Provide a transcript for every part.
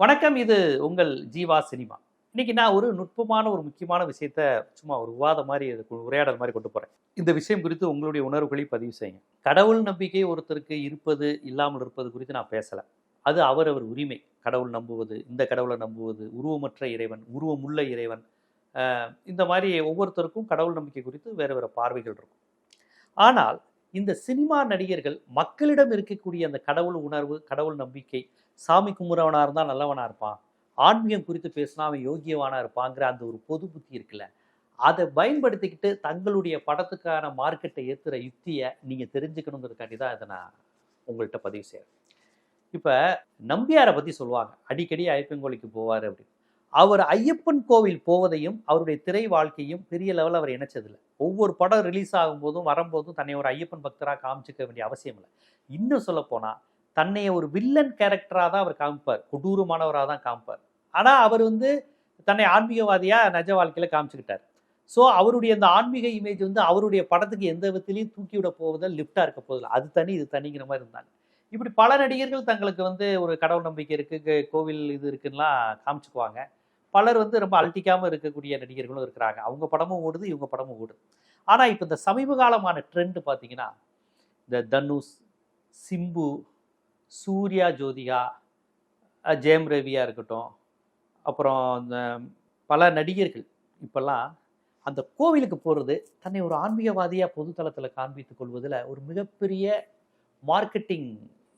வணக்கம் இது உங்கள் ஜீவா சினிமா. இன்னைக்கு நான் ஒரு நுட்பமான ஒரு முக்கியமான விஷயத்த சும்மா ஒரு விவாதம் மாதிரி உரையாடல் மாதிரி கொண்டு போறேன். இந்த விஷயம் குறித்து உங்களுடைய உணர்வுகளை பதிவு செய்யுங்க. கடவுள் நம்பிக்கை ஒருத்தருக்கு இருப்பது இல்லாமல் இருப்பது குறித்து நான் பேசலை. அது அவரவர் உரிமை. கடவுள் நம்புவது இந்த கடவுளை நம்புவது உருவமற்ற இறைவன் உருவமுள்ள இறைவன் இந்த மாதிரி ஒவ்வொருத்தருக்கும் கடவுள் நம்பிக்கை குறித்து வேறு வேறு பார்வைகள் இருக்கும். ஆனால் இந்த சினிமா நடிகர்கள் மக்களிடம் இருக்கக்கூடிய அந்த கடவுள் உணர்வு கடவுள் நம்பிக்கை சாமி கும்புறவனாக இருந்தால் நல்லவனாக இருப்பான். ஆன்மீகம் குறித்து பேசினா அவன் யோகியவானாக இருப்பாங்கிற அந்த ஒரு பொது புத்தி இருக்குல்ல. அதை பயன்படுத்திக்கிட்டு தங்களுடைய படத்துக்கான மார்க்கெட்டை ஏற்றுகிற யுக்தியை நீங்கள் தெரிஞ்சுக்கணுங்கிறதுக்காண்டி தான் இதை நான் உங்கள்கிட்ட பதிவு செய்கிறேன் இப்போ நம்பியாரை பற்றி சொல்லுவாங்க. அடிக்கடி ஐப்பங்கோலிக்கு போவார் அப்படின்னு. அவர் ஐயப்பன் கோவில் போவதையும் அவருடைய திரை வாழ்க்கையும் பெரிய லெவலில் அவர் இணைச்சதில்லை. ஒவ்வொரு படம் ரிலீஸ் ஆகும்போதும் வரும்போதும் தன்னை ஒரு ஐயப்பன் பக்தராக காமிச்சிக்க வேண்டிய அவசியம் இல்லை. இன்னும் சொல்லப்போனால் தன்னை ஒரு வில்லன் கேரக்டராக தான் அவர் காமிப்பார். கொடூரமானவராக தான் காமிப்பார். ஆனால் அவர் வந்து தன்னை ஆன்மீகவாதியாக நஜ வாழ்க்கையில் காமிச்சுக்கிட்டார். ஸோ அவருடைய அந்த ஆன்மீக இமேஜ் வந்து அவருடைய படத்துக்கு எந்த விதத்திலையும் தூக்கி விட போவதில் லிஃப்டாக இருக்க போதில்லை அது தனி இது தனிங்கிற மாதிரி இருந்தாங்க. இப்படி பல நடிகர்கள் தங்களுக்கு வந்து ஒரு கடவுள் நம்பிக்கை இருக்குது கோவில் இது இருக்குன்னா காமிச்சுக்குவாங்க. பலர் வந்து ரொம்ப அழட்டிக்காமல் இருக்கக்கூடிய நடிகர்களும் இருக்கிறாங்க. அவங்க படமும் ஓடுது இவங்க படமும் ஓடுது. ஆனால் இப்போ இந்த சமீப காலமான ட்ரெண்ட் பார்த்தீங்கன்னா இந்த தனுஷ் சிம்பு சூர்யா ஜோதிகா ஜெயம் ரவியா இருக்கட்டும் அப்புறம் இந்த பல நடிகர்கள் இப்பெல்லாம் அந்த கோவிலுக்கு போகிறது தன்னை ஒரு ஆன்மீகவாதியாக பொதுத்தளத்தில் காண்பித்துக் கொள்வதில் ஒரு மிகப்பெரிய மார்க்கெட்டிங்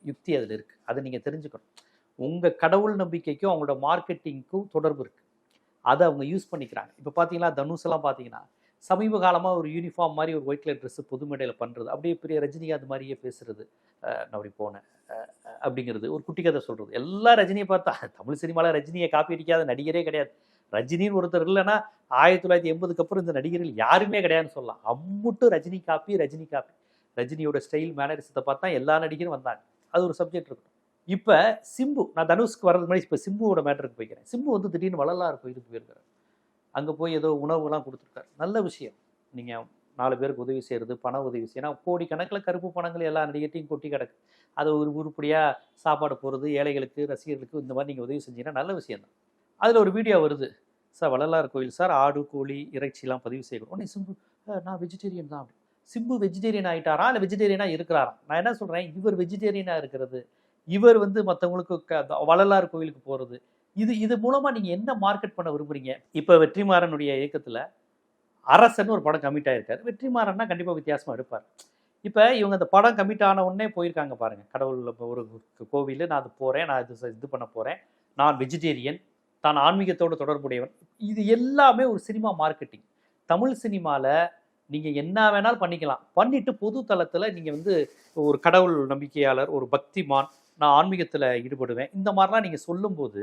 யுக்தி அதில் இருக்குது அதை நீங்கள் தெரிஞ்சுக்கணும். உங்கள் கடவுள் நம்பிக்கைக்கும் அவங்களோட மார்க்கெட்டிங்க்கும் தொடர்பு இருக்குது அதை அவங்க யூஸ் பண்ணிக்கிறாங்க. இப்போ பார்த்தீங்கன்னா தனுஷ் எல்லாம் பார்த்தீங்கன்னா சமீப காலமாக ஒரு யூனிஃபார்ம் மாதிரி ஒரு ஒயிட் கலர் ட்ரெஸ்ஸு புது மேடையில் பண்ணுறது அப்படியே பெரிய ரஜினிகாந்த் மாதிரியே பேசுறது. நான் அப்படி போனேன். அப்படிங்கிறது ஒரு குட்டி கதை சொல்கிறது எல்லா ரஜினியை பார்த்தா தமிழ் சினிமாவில் ரஜினியை காப்பி அடிக்காத நடிகரே கிடையாது. ரஜினின்னு ஒருத்தர் இல்லைன்னா ஆயிரத்தி தொள்ளாயிரத்தி எண்பதுக்கு அப்புறம் இந்த நடிகர்கள் யாருமே கிடையாதுன்னு சொல்லலாம். அம்முட்டு ரஜினி காப்பி ரஜினி காப்பி ரஜினியோட ஸ்டைல் மேனரிசத்தை பார்த்தா எல்லா நடிகரும் வந்தாங்க. அது ஒரு சப்ஜெக்ட் இருக்கும். இப்போ சிம்பு நான் தனுஷ்க்கு வர்றது மாதிரி இப்போ சிம்புவோட மேட்டருக்கு போய்க்கிறேன். சிம்பு வந்து திடீர்னு வள்ளலார் கோயிலுக்கு போயிருக்காரு. அங்கே போய் ஏதோ உணவுலாம் கொடுத்துருக்காரு. நல்ல விஷயம். நீங்கள் நாலு பேருக்கு உதவி செய்கிறது பண உதவி செய்யணும் ஏன்னா கருப்பு பணங்கள் எல்லா நடிகர்ட்டையும் கொட்டி கிடக்கு. அதை ஒரு உருப்படியாக சாப்பாடு போகிறது ஏழைகளுக்கு ரசிகர்களுக்கு இந்த மாதிரி நீங்கள் உதவி செஞ்சீங்கன்னா நல்ல விஷயம் தான். அதில் ஒரு வீடியோ வருது. சார் வள்ளலார் கோயில் சார் ஆடு கோழி இறைச்சிலாம் பதிவு செய்யணும் உடனே சிம்பு நான் வெஜிடேரியன் தான் அப்படி. சிம்பு வெஜிடேரியன் ஆகிட்டாரா இல்லை வெஜிடேரியனாக இருக்கிறாரா? நான் என்ன சொல்கிறேன் இவர் வெஜிடேரியனாக இருக்கிறது. இவர் வந்து மற்றவங்களுக்கு க- வள்ளலார் கோயிலுக்கு போகிறது இது இது மூலமாக நீங்கள் என்ன மார்க்கெட் பண்ண விரும்புறீங்க? இப்போ வெற்றிமாறனுடைய இயக்கத்தில் அரசன் ஒரு படம் கமிட் ஆகிருக்காரு வெற்றிமாறன்னா கண்டிப்பாக வித்தியாசமாக எடுப்பார். இப்போ இவங்க அந்த படம் கமிட் ஆன உடனே போயிருக்காங்க பாருங்கள் கடவுள் ஒரு கோவில் நான் அது போகிறேன் நான் இது இது பண்ண போகிறேன் நான் வெஜிடேரியன் தான் ஆன்மீகத்தோடு தொடர்புடையவன். இது எல்லாமே ஒரு சினிமா மார்க்கெட்டிங் தமிழ் சினிமாவில் நீங்கள் என்ன வேணாலும் பண்ணிக்கலாம். பண்ணிட்டு பொது தளத்தில் நீங்கள் வந்து ஒரு கடவுள் நம்பிக்கையாளர் ஒரு பக்திமான் நான் ஆன்மீகத்தில் ஈடுபடுவேன். இந்த மாதிரிலாம் நீங்கள் சொல்லும்போது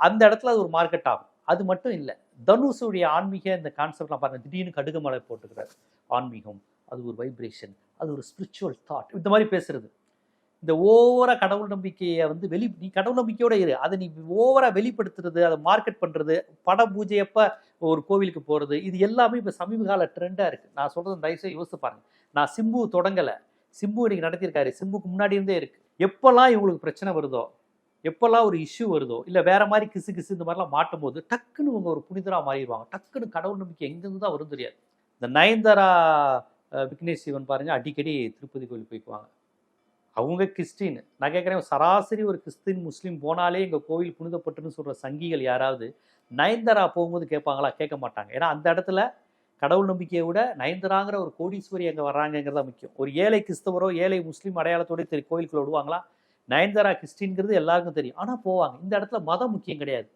அந்த இடத்துல அது ஒரு மார்க்கெட் ஆகும். அது மட்டும் இல்லை. தனுஷுடைய ஆன்மீக இந்த கான்செப்ட்லாம் பாருங்கள் திடீர்னு கடுகுமலை போட்டுக்கிறார். ஆன்மீகம் அது ஒரு வைப்ரேஷன் அது ஒரு ஸ்பிரிச்சுவல் தாட் இந்த மாதிரி பேசுறது. இந்த ஓவரா கடவுள் நம்பிக்கையை வந்து வெளி நீ கடவுள் நம்பிக்கையோட இரு. அதை நீ ஓவரா வெளிப்படுத்துறது அதை மார்க்கெட் பண்றது பட பூஜையப்ப ஒரு கோவிலுக்கு போறது இது எல்லாமே இப்போ சமீப கால ட்ரெண்டா இருக்கு. நான் சொல்றது தயவுசெய்து யோசிச்சு பாருங்க. நான் சிம்பு தொடங்கல. சிம்பு இன்னைக்கு நடத்தியிருக்காரு. சிம்புக்கு முன்னாடி இருந்தே இருக்கு. எப்போல்லாம் இவங்களுக்கு பிரச்சனை வருதோ எப்போல்லாம் ஒரு இஷ்யூ வருதோ இல்லை வேற மாதிரி கிசு கிசு இந்த மாதிரிலாம் மாட்டும் போது டக்குன்னு இவங்க ஒரு புனிதரா மாறிடுவாங்க. டக்குன்னு கடவுள் நம்பிக்கை எங்கேருந்து தான் வரும் தெரியாது. இந்த நயன்தாரா விக்னேஷ் சிவன் பாருங்க அடிக்கடி திருப்பதி கோயில் போய்க்குவாங்க. அவங்க கிறிஸ்டின். நான் கேட்குறேன் சராசரி ஒரு கிறிஸ்டின் முஸ்லீம் போனாலே எங்கள் கோவில் புனிதப்பட்டுன்னு சொல்கிற சங்கிகள் யாராவது நயன்தாரா போகும்போது கேட்பாங்களா? கேட்க மாட்டாங்க. ஏன்னா அந்த இடத்துல கடவுள் நம்பிக்கையை விட நயன்தாராங்கிற ஒரு கோடீஸ்வரி அங்கே வர்றாங்கங்கிறதா முக்கியம். ஒரு ஏழை கிறிஸ்தவரோ ஏழை முஸ்லீம் அடையாளத்தோடய திரு கோயிலுக்குள்ள விடுவாங்களா? நயன்தாரா கிறிஸ்டின்ங்கிறது எல்லாருக்கும் தெரியும். ஆனால் போவாங்க. இந்த இடத்துல மதம் முக்கியம் கிடையாது.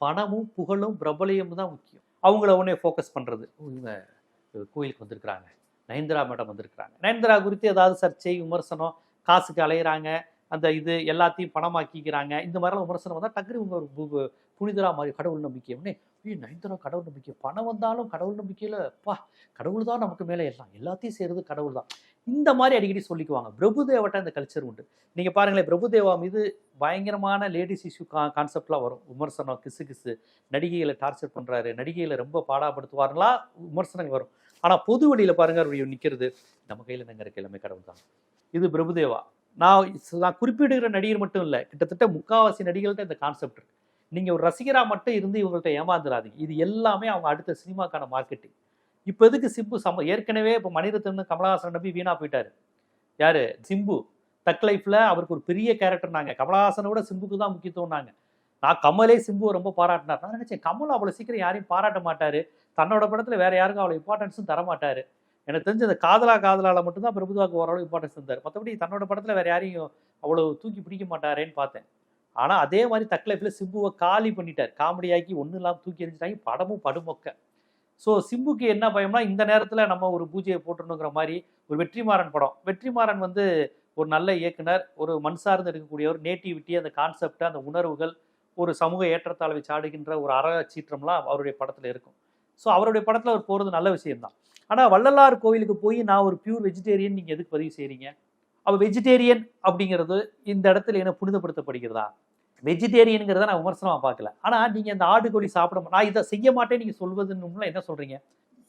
பணமும் புகழும் பிரபலியமும் தான் முக்கியம். அவங்கள உடனே ஃபோக்கஸ் பண்ணுறது இவங்க கோயிலுக்கு வந்திருக்கிறாங்க. நயன்தாரா மேடம் வந்திருக்கிறாங்க. நயன்தாரா குறித்து ஏதாவது சர்ச்சை விமர்சனம் காசுக்கு அலையிறாங்க. அந்த இது எல்லாத்தையும் பணமாக்கிக்கிறாங்க. இந்த மாதிரிலாம் விமர்சனம் வந்தால் டக்குனு இவங்க ஒரு புனிதரா மாதிரி கடவுள் நம்பிக்கை. உடனே ஐயோ நயன்தாரா கடவுள் நம்பிக்கை. பணம் வந்தாலும் கடவுள் நம்பிக்கையில் பா கடவுள் தான் நமக்கு மேலே எல்லாம். எல்லாத்தையும் செய்கிறது கடவுள் தான் இந்த மாதிரி அடிக்கடி சொல்லிக்குவாங்க. பிரபுதேவட்ட இந்த கல்ச்சர் உண்டு. நீங்கள் பாருங்களேன் பிரபுதேவா மீது பயங்கரமான லேடிஸ் இஷ்யூ கா கான்செப்ட்லாம் வரும். விமர்சனம் கிசு கிசு நடிகைகளை டார்ச்சர் பண்ணுறாரு நடிகைகளை ரொம்ப பாடாப்படுத்துவாருங்களா விமர்சனங்கள் வரும். ஆனால் பொது வழியில் பாருங்க அவருடைய நிற்கிறது நம்ம கையில் நாங்கள் இருக்க. எல்லாமே கடவுள் தான் இது பிரபுதேவா. நான் நான் குறிப்பிடுகிற நடிகர் மட்டும் இல்லை கிட்டத்தட்ட முக்காவாசி நடிகர்கள்ட்ட இந்த கான்செப்ட் இருக்குது நீங்கள் ஒரு ரசிகராக மட்டும் இருந்து இவங்கள்ட்ட ஏமாந்துடாதீங்க இது எல்லாமே அவங்க அடுத்த சினிமாக்கான மார்க்கெட்டிங் இப்போ எதுக்கு சிம்பு சம ஏற்கனவே இப்போ மணிரத்னம் கமலஹாசன் நம்பி வீணாக போயிட்டார். யார்? சிம்பு. தக் லைஃப்பில் அவருக்கு ஒரு பெரிய கேரக்டர் நாங்கள் கமலஹாசனை விட சிம்புக்கு தான் முக்கியத்துவம் நாங்கள் நான் கமலே சிம்புவை ரொம்ப பாராட்டினார். நான் நினச்சேன் கமல் அவ்வளோ சீக்கிரம் யாரையும் பாராட்ட மாட்டார். தன்னோட படத்தில் வேறு யாருக்கும் அவ்வளோ இம்பார்ட்டன்ஸும் தரமாட்டார். எனக்கு தெரிஞ்ச அந்த காதலா காதலால் மட்டும்தான் பிரபுதாவுக்கு ஓரளவு இம்பார்ட்டன்ஸ் தந்தார். மற்றபடி தன்னோட படத்தில் வேறு யாரையும் அவ்வளோ தூக்கி பிடிக்க மாட்டாரேன்னு பார்த்தேன். ஆனால் அதே மாதிரி தக் லைஃப்பில் சிம்புவை காலி பண்ணிட்டார். காமெடியாக்கி ஒன்றும் இல்லாமல் தூக்கி எறிஞ்சிட்டாங்க. படமும் படுமொக்க. ஸோ சிம்புக்கு என்ன பயம்னா இந்த நேரத்தில் நம்ம ஒரு பூஜையை போட்டுருணுங்கிற மாதிரி ஒரு வெற்றிமாறன் படம். வெற்றிமாறன் வந்து ஒரு நல்ல இயக்குனர் ஒரு மண் சார்ந்து இருக்கக்கூடிய ஒரு நேட்டிவிட்டி அந்த கான்செப்ட் அந்த உணர்வுகள் ஒரு சமூக ஏற்றத்தாழ்வை சாடுகின்ற ஒரு அறச்சீற்றம்லாம் அவருடைய படத்தில் இருக்கும். ஸோ அவருடைய படத்தில் அவர் போகிறது நல்ல விஷயம்தான். ஆனால் வள்ளலார் கோவிலுக்கு போய் நான் ஒரு பியூர் வெஜிடேரியன் நீங்கள் எதுக்கு பதிவு செய்கிறீங்க அப்போ வெஜிடேரியன் அப்படிங்கிறது இந்த இடத்துல என்ன புனிதப்படுத்தப்படுகிறதா? வெஜிடேரியனுங்கிறத நான் விமர்சனமாக பார்க்கல. ஆனால் நீங்கள் இந்த ஆடு கோழி சாப்பிட நான் இதை செய்ய மாட்டேன் நீங்கள் சொல்வதுன்னு என்ன சொல்கிறீங்க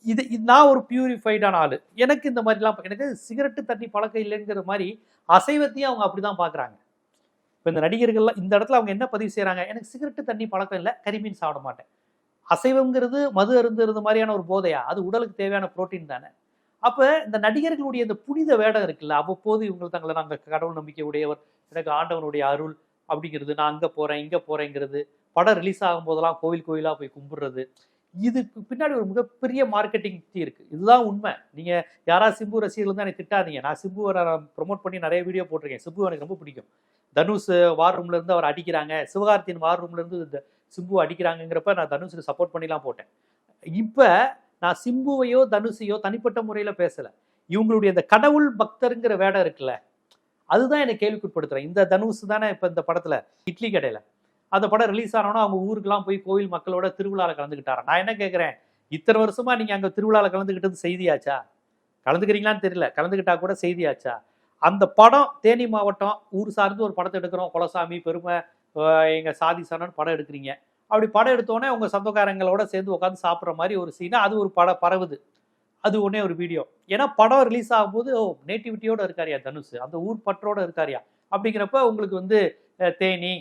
இது நான் ஒரு பியூரிஃபைடான ஆள். எனக்கு இந்த மாதிரிலாம் எனக்கு சிகரெட்டு தண்ணி பழக்கம் இல்லைங்கிற மாதிரி அசைவத்தையும் அவங்க அப்படிதான் பார்க்குறாங்க. இப்போ இந்த நடிகர்கள்லாம் இந்த இடத்துல அவங்க என்ன பதிவு செய்கிறாங்க எனக்கு சிகரெட்டு தண்ணி பழக்கம் இல்லை கரிமீன் சாப்பிட மாட்டேன். அசைவங்கிறது மது அருந்துறது மாதிரியான ஒரு போதையா? அது உடலுக்கு தேவையான புரோட்டீன் தானே. அப்ப இந்த நடிகர்களுடைய இந்த புனித வேடம் இருக்குல்ல அவ்வப்போது இவங்க தங்களை நாங்கள் கடவுள் நம்பிக்கை உடையவர் எனக்கு ஆண்டவனுடைய அருள் அப்படிங்கிறது நான் அங்க போறேன் இங்க போறேங்கிறது படம் ரிலீஸ் ஆகும் போதெல்லாம் கோவில் கோயிலாக போய் கும்பிடுறது இதுக்கு பின்னாடி ஒரு மிகப்பெரிய மார்க்கெட்டிங் இருக்கு. இதுதான் உண்மை. நீங்க யாராவது சிம்பு ரசிகர்கள் தான் எனக்கு திட்டாதீங்க. நான் சிம்புவை ப்ரொமோட் பண்ணி நிறைய வீடியோ போட்டிருக்கேன். சிம்பு எனக்கு ரொம்ப பிடிக்கும். தனுஷ் வார் ரூம்ல இருந்து அவர் அடிக்கிறாங்க. சிவகார்த்தியின் வார் ரூம்ல இருந்து இந்த சிம்பு அடிக்கிறாங்கங்கிறப்ப நான் தனுஷுக்கு சப்போர்ட் பண்ணிலாம் போட்டேன். இப்போ நான் சிம்புவையோ தனுஷையோ தனிப்பட்ட முறையில் பேசலை. இவங்களுடைய இந்த கடவுள் பக்தருங்கிற வேடம் இருக்குல்ல அதுதான் என்னை கேள்விக்குட்படுத்துகிறேன் இந்த தனுஷ் தானே இப்போ இந்த படத்தில் இட்லி கடையில். அந்த படம் ரிலீஸ் ஆனோன்னா அவங்க ஊருக்கெல்லாம் போய் கோவில் மக்களோட திருவிழாவில் கலந்துக்கிட்டாரா நான் என்ன கேட்குறேன் இத்தனை வருஷமாக நீங்கள் அங்கே திருவிழாவில் கலந்துக்கிட்டது செய்தியாச்சா? கலந்துக்கிறீங்களான்னு தெரியல. கலந்துக்கிட்டா கூட செய்தியாச்சா? அந்த படம் தேனி மாவட்டம் ஊர் சார்ந்து ஒரு படத்தை எடுக்கிறோம். குலசாமி பெருமை எங்கள் சாதி சனன்னு படம் எடுக்கிறீங்க. அப்படி படம் எடுத்தோடனே உங்க சொந்தக்காரங்களோட சேர்ந்து உட்காந்து சாப்பிட்ற மாதிரி ஒரு சீனா அது ஒரு பட பரவுது. அது ஒன்றே ஒரு வீடியோ ஏன்னா படம் ரிலீஸ் ஆகும்போது ஓ நேட்டிவிட்டியோட இருக்காரியா தனுஷ்? அந்த ஊர் பற்றோட இருக்காரியா? அப்படிங்கிறப்ப உங்களுக்கு வந்து தேனி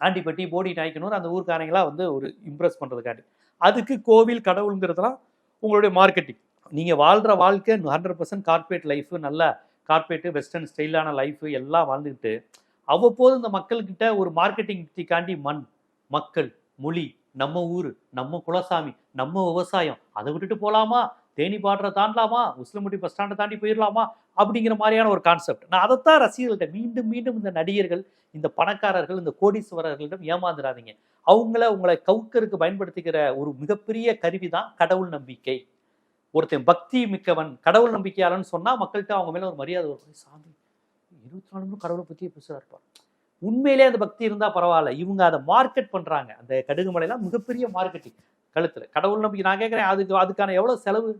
ஆண்டிப்பட்டி போடி நாய்க்கணும் அந்த ஊர்க்காரங்களா வந்து ஒரு இம்ப்ரெஸ் பண்ணுறதுக்காண்டி அதுக்கு கோவில் கடவுளுங்கிறதுலாம் உங்களுடைய மார்க்கெட்டிங் நீங்கள் வாழ்கிற வாழ்க்கை ஹண்ட்ரட் பர்சன்ட் கார்பரேட் லைஃப் நல்ல கார்பரேட்டு வெஸ்டர்ன் ஸ்டைலான லைஃப் எல்லாம் வாழ்ந்துக்கிட்டு அவ்வப்போது இந்த மக்கள்கிட்ட ஒரு மார்க்கெட்டிங் யுக்திக்காண்டி மண் மக்கள். மொழி நம்ம ஊர் நம்ம குலசாமி நம்ம விவசாயம் அதை விட்டுட்டு போகலாமா தேனி பாடுற தாண்டலாமா? உஸ்லமுட்டி பஸ் ஸ்டாண்டை தாண்டி போயிடலாமா அப்படிங்கிற மாதிரியான ஒரு கான்செப்ட் நான் அதைத்தான் ரசிகர்கள்ட்ட மீண்டும் மீண்டும் இந்த நடிகர்கள் இந்த பணக்காரர்கள் இந்த கோடீஸ்வரர்களிடம் ஏமாந்துடாதீங்க அவங்கள உங்களை கவுக்கருக்கு பயன்படுத்திக்கிற ஒரு மிகப்பெரிய கருவி தான் கடவுள் நம்பிக்கை. ஒருத்தன் பக்தி மிக்கவன் கடவுள் நம்பிக்கையாளன்னு சொன்னால் மக்கள்கிட்ட அவங்க மேலே ஒரு மரியாதை வரும். சாமி இருபத்தி நாலு கடவுளை பற்றியே பேசுறா இருப்பார் உண்மையிலே அந்த பக்தி இருந்தால் பரவாயில்ல. இவங்க அதை மார்க்கெட் பண்ணுறாங்க அந்த கடுகு மலையெல்லாம் மிகப்பெரிய மார்க்கெட்டிங் கழுத்தில் கடவுள் நம்பிக்கை நான் கேட்குறேன் அதுக்கு அதுக்கான எவ்வளோ செலவு?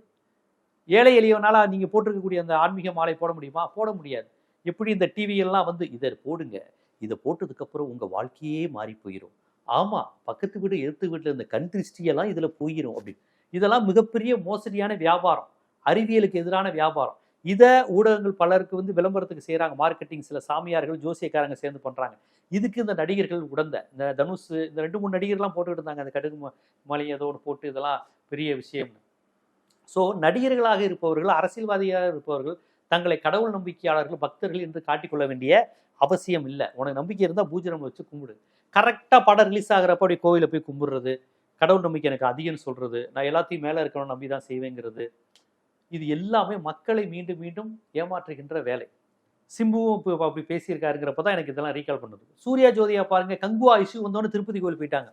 ஏழை எளியவனால நீங்கள் போட்டிருக்கக்கூடிய அந்த ஆன்மீக மாலை போட முடியுமா? போட முடியாது. எப்படி இந்த டிவியெல்லாம் வந்து இதை போடுங்க. இதை போட்டதுக்கப்புறம் உங்கள் வாழ்க்கையே மாறி போயிடும் ஆமாம் பக்கத்து வீடு எழுத்து வீட்டில் இந்த கண் திருஷ்டியெல்லாம் இதில் போயிடும் அப்படின்னு. இதெல்லாம் மிகப்பெரிய மோசடியான வியாபாரம். அறிவியலுக்கு எதிரான வியாபாரம். இதை ஊடகங்கள் பலருக்கு வந்து விளம்பரத்துக்கு செய்கிறாங்க மார்க்கெட்டிங் சில சாமியார்கள் ஜோசியக்காரங்க சேர்ந்து பண்ணுறாங்க இதுக்கு இந்த நடிகர்கள் உடந்த இந்த தனுஷ் இந்த ரெண்டு மூணு நடிகர்லாம் போட்டுக்கிட்டு இருந்தாங்க. அந்த கடுகு மலை ஏதோ ஒன்று போட்டு இதெல்லாம் பெரிய விஷயம்னு ஸோ நடிகர்களாக இருப்பவர்கள் அரசியல்வாதியாக இருப்பவர்கள் தங்களை கடவுள் நம்பிக்கையாளர்கள் பக்தர்கள் என்று காட்டிக்கொள்ள வேண்டிய அவசியம் இல்லை. உனக்கு நம்பிக்கை இருந்தால் பூஜனம் வச்சு கும்பிடு. கரெக்டாக படம் ரிலீஸ் ஆகிறப்ப அப்படி கோவிலில் போய் கும்பிடுறது. கடவுள் நம்பிக்கை எனக்கு அதிகம்னு சொல்கிறது நான் எல்லாத்தையும் மேலே இருக்கணும் நம்பி தான் செய்வேங்கிறது. இது எல்லாமே மக்களை மீண்டும் மீண்டும் ஏமாற்றுகின்ற வேலை. சிம்புவும் இப்போ அப்படி பேசியிருக்காருங்கிறப்ப தான் எனக்கு இதெல்லாம் ரீகால் பண்ணுது. சூர்யா ஜோதியா பாருங்க கங்குவா இஷ்யூ வந்தோடனே திருப்பதி கோயில் போயிட்டாங்க.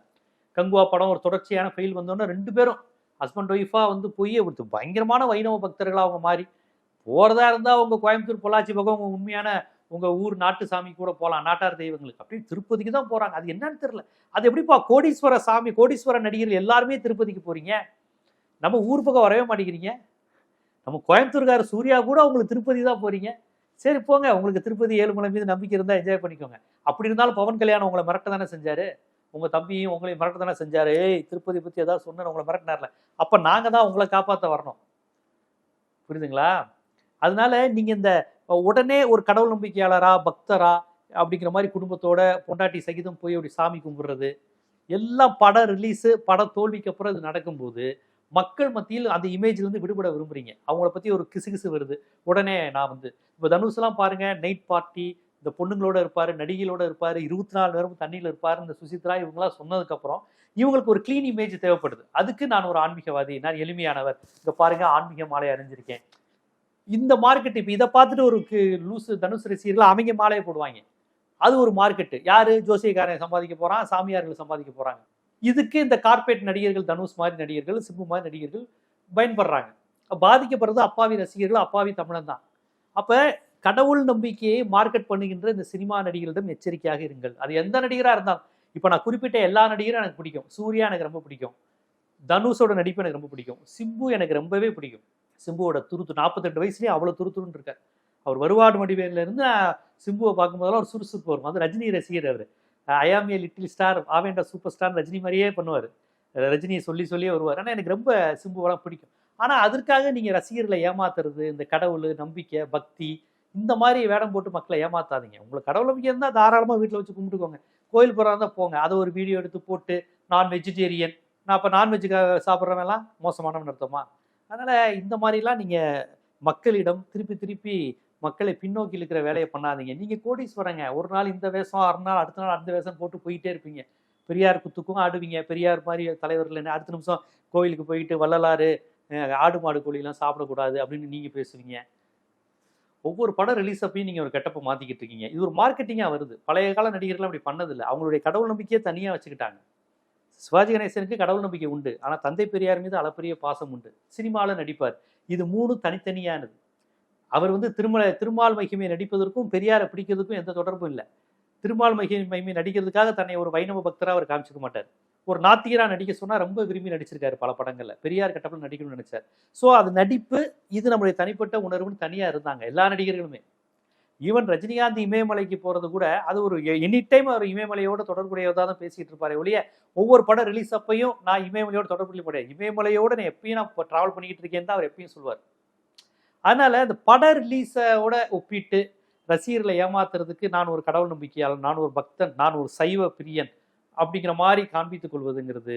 கங்குவா படம் ஒரு தொடர்ச்சியான ஃபெயில் வந்தோடனே ரெண்டு பேரும் ஹஸ்பண்ட் ஒய்ஃபாக வந்து போய் ஒரு பயங்கரமான வைணவ பக்தர்களாக அவங்க மாறி போகிறதா இருந்தால் அவங்க கோயம்புத்தூர் பொள்ளாச்சி பக்கம் உங்கள் உண்மையான உங்கள் ஊர் நாட்டு சாமி கூட போகலாம் நாட்டார் தெய்வங்களுக்கு அப்படின்னு திருப்பதிக்கு தான் போகிறாங்க அது என்னன்னு தெரில அது எப்படிப்பா கோடீஸ்வர சாமி கோடீஸ்வர நடிகர்கள் எல்லாருமே திருப்பதிக்கு போகிறீங்க நம்ம ஊர் பக்கம் வரவே மாட்டேங்கிறீங்க. நம்ம கோயம்புத்தூர்கார சூர்யா கூட உங்களுக்கு திருப்பதி தான் போறீங்க. சரி போங்க. உங்களுக்கு திருப்பதி ஏழுமலை மீது நம்பிக்கை இருந்தால் என்ஜாய் பண்ணிக்கோங்க. அப்படி இருந்தாலும் பவன் கல்யாணம் உங்களை மிரட்ட தானே செஞ்சாரு? உங்க தம்பியும் உங்களையும் மிரட்ட தானே செஞ்சாரு? ஏய் திருப்பதி பத்தி ஏதாவது சொன்ன உங்களை மிரட்டினார்ல. அப்ப நாங்க தான் உங்களை காப்பாற்ற வரணும். புரியுதுங்களா? அதனால நீங்க இந்த உடனே ஒரு கடவுள் நம்பிக்கையாளரா பக்தரா அப்படிங்கிற மாதிரி குடும்பத்தோட பொண்டாட்டி சகிதம் போய் அப்படி சாமி கும்பிடுறது எல்லாம் படம் ரிலீஸு பட தோல்விக்கு அப்புறம் இது நடக்கும்போது மக்கள் மத்தியில் அந்த இமேஜ்லேருந்து விடுபட விரும்புறீங்க. அவங்கள பற்றி ஒரு கிசுகிசு வருது. உடனே நான் வந்து இப்போ தனுஷ்லாம் பாருங்கள் நைட் பார்ட்டி இந்த பொண்ணுங்களோட இருப்பார் நடிகைகளோட இருப்பார் இருபத்தி நாலு நேரமும் தண்ணியில் இருப்பார் இந்த சுசித்ரா இவங்களாம் சொன்னதுக்கப்புறம் இவங்களுக்கு ஒரு க்ளீன் இமேஜ் தேவைப்படுது. அதுக்கு நான் ஒரு ஆன்மீகவாதி நான் எளிமையானவர். இங்கே பாருங்கள் ஆன்மீக மாலை அணிஞ்சிருக்கேன். இந்த மார்க்கெட் இப்போ இதை பார்த்துட்டு ஒரு லூசு தனுஷ் ரசிகர்கள் அவங்க மாலையை போடுவாங்க. அது ஒரு மார்க்கெட்டு யார்? ஜோசியக்காரன் சம்பாதிக்க போகிறான் சாமியார்கள் சம்பாதிக்க போகிறாங்க இதுக்கு இந்த கார்பரேட் நடிகர்கள் தனுஷ் மாதிரி நடிகர்கள் சிம்பு மாதிரி நடிகர்கள் பயன்படுறாங்க. பாதிக்கப்படுறது அப்பாவி ரசிகர்கள் அப்பாவி தமிழன் தான். அப்போ கடவுள் நம்பிக்கையை மார்க்கெட் பண்ணுகின்ற இந்த சினிமா நடிகர்களிடம் எச்சரிக்கையாக இருங்கள். அது எந்த நடிகராக இருந்தாலும். இப்போ நான் குறிப்பிட்ட எல்லா நடிகரும் எனக்கு பிடிக்கும். சூர்யா எனக்கு ரொம்ப பிடிக்கும். தனுஷோட நடிப்பு எனக்கு ரொம்ப பிடிக்கும். சிம்பு எனக்கு ரொம்பவே பிடிக்கும். சிம்புவோட துருத்து நாற்பத்தெட்டு வயசுலேயே அவ்வளோ துருத்துருன்னு இருக்கார். அவர் வருவாடு மடிவேலேருந்து சிம்புவை பார்க்கும்போதெல்லாம் ஒரு சுறுசுறுப்பு வரும். அது ரஜினி ரசிகர் அவர். ஐயாமிய லிட்டில் ஸ்டார் ஆவேண்டா சூப்பர் ஸ்டார் ரஜினி மாதிரியே பண்ணுவார். ரஜினியை சொல்லி சொல்லியே வருவார். ஆனால் எனக்கு ரொம்ப சிம்புவெல்லாம் பிடிக்கும். ஆனால் அதற்காக நீங்கள் ரசிகர்களை ஏமாத்துறது இந்த கடவுள் நம்பிக்கை பக்தி இந்த மாதிரி வேடம் போட்டு மக்களை ஏமாத்தாதீங்க. உங்களுக்கு கடவுள் நம்பிக்கை இருந்தால் தாராளமாக வீட்டில் வச்சு கும்பிட்டுக்கோங்க. கோயில் போகிறா இருந்தால் போங்க. அதை ஒரு வீடியோ எடுத்து போட்டு நான் வெஜிடேரியன் நான் அப்போ நான்வெஜ்ஜுக்காக சாப்பிட்றவெல்லாம் மோசமானவன் அர்த்தமா? அதனால் இந்த மாதிரிலாம் நீங்கள் மக்களிடம் திருப்பி திருப்பி மக்களை பின்னோக்கி இருக்கிற வேலையை பண்ணாதீங்க. நீங்கள் கோடீஸ்வரங்க. ஒரு நாள் இந்த வேஷம் அரை நாள் அடுத்த நாள் அந்த வேஷம் போட்டு போயிட்டே இருப்பீங்க. பெரியார் குத்துக்கும் ஆடுவீங்க. பெரியார் மாதிரி தலைவர்கள் அடுத்த நிமிஷம் கோயிலுக்கு போயிட்டு வள்ளலாறு ஆடு மாடு கோழிலாம் சாப்பிடக்கூடாது அப்படின்னு நீங்கள் பேசுவீங்க. ஒவ்வொரு படம் ரிலீஸ் அப்பயும் நீங்கள் ஒரு கெட்டப்பை மாற்றிக்கிட்டு இருக்கீங்க. இது ஒரு மார்க்கெட்டிங்காக வருது. பழைய கால நடிகர்கள் அப்படி பண்ணதில்லை. அவங்களுடைய கடவுள் நம்பிக்கையை தனியாக வச்சுக்கிட்டாங்க. சிவாஜி கணேசனுக்கு கடவுள் நம்பிக்கை உண்டு. ஆனால் தந்தை பெரியார் மீது அளப்பரிய பாசம் உண்டு. சினிமாவில் நடிப்பார். இது மூணும் தனித்தனியானது. அவர் வந்து திருமலை திருமால் மகிமை நடிப்பதற்கும் பெரியாரை பிடிக்கிறதுக்கும் எந்த தொடர்பும் இல்லை. திருமால் மகிமை மகிமை நடிக்கிறதுக்காக தன்னை ஒரு வைணவ பக்தராக அவர் காமிச்சிக்க மாட்டார். ஒரு நாத்திகராக நடிக்க சொன்னால் ரொம்ப விரும்பி நடிச்சிருக்காரு பல படங்களில். பெரியார் கட்டப்பில் நடிக்கணும்னு நினைச்சார். ஸோ அது நடிப்பு இது நம்முடைய தனிப்பட்ட உணர்வுன்னு தனியாக இருந்தாங்க எல்லா நடிகர்களுமே. ஈவன் ரஜினிகாந்த் இமயமலைக்கு போகிறது கூட அது ஒரு எனி டைம் அவர் இமயமலையோட தொடர்புடையதாக தான் பேசிகிட்டு இருப்பாரு ஒழிய ஒவ்வொரு படம் ரிலீஸ் அப்பையும் நான் இமயமலையோட தொடர்புடைய முடியாது இமயமலையோட நான் எப்பயும் நான் ட்ராவல் பண்ணிக்கிட்டு இருக்கேன்னு தான் அவர் எப்பயும் சொல்லுவார் அதனால இந்த பட ரிலீஸோட ஒப்பிட்டு ரசிகர்களை ஏமாத்துறதுக்கு நான் ஒரு கடவுள் நம்பிக்கையாளன் நான் ஒரு பக்தன் நான் ஒரு சைவ பிரியன் அப்படிங்கிற மாதிரி காண்பித்துக் கொள்வதுங்கிறது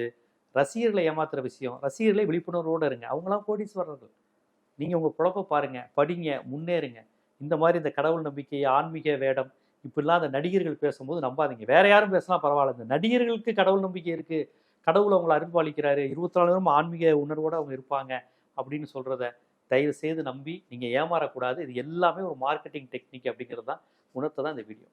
ரசிகர்களை ஏமாத்துற விஷயம். ரசிகர்களை விழிப்புணர்வோடு இருங்க. அவங்களாம் கோடீஸ்வரர்கள். நீங்கள் உங்கள் குழப்ப பாருங்க படிங்க முன்னேறுங்க. இந்த மாதிரி இந்த கடவுள் நம்பிக்கை ஆன்மீக வேடம் இப்படிலாம் அந்த நடிகர்கள் பேசும்போது நம்பாதீங்க. வேற யாரும் பேசினா பரவாயில்ல. இந்த நடிகர்களுக்கு கடவுள் நம்பிக்கை இருக்குது கடவுள் அவங்களை அருள்பாலிக்கிறாரு. இருபத்தி நாலு ஆன்மீக உணர்வோடு அவங்க இருப்பாங்க அப்படின்னு சொல்கிறத தயவு செய்து நம்பி நீங்கள் ஏமாறக்கூடாது. இது எல்லாமே ஒரு மார்க்கெட்டிங் டெக்னிக் அப்படிங்கிறது தான் உணர்த்த தான் இந்த வீடியோ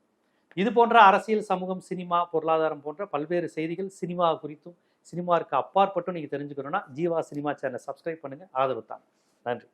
இது போன்ற அரசியல் சமூகம் சினிமா பொருளாதாரம் போன்ற பல்வேறு செய்திகள் சினிமா குறித்தும் சினிமாவுக்கு அப்பாற்பட்டும் நீங்கள் தெரிஞ்சுக்கணும்னா ஜீவா சினிமா சேனலை சப்ஸ்கிரைப் பண்ணுங்கள் ஆதரவு தான். நன்றி.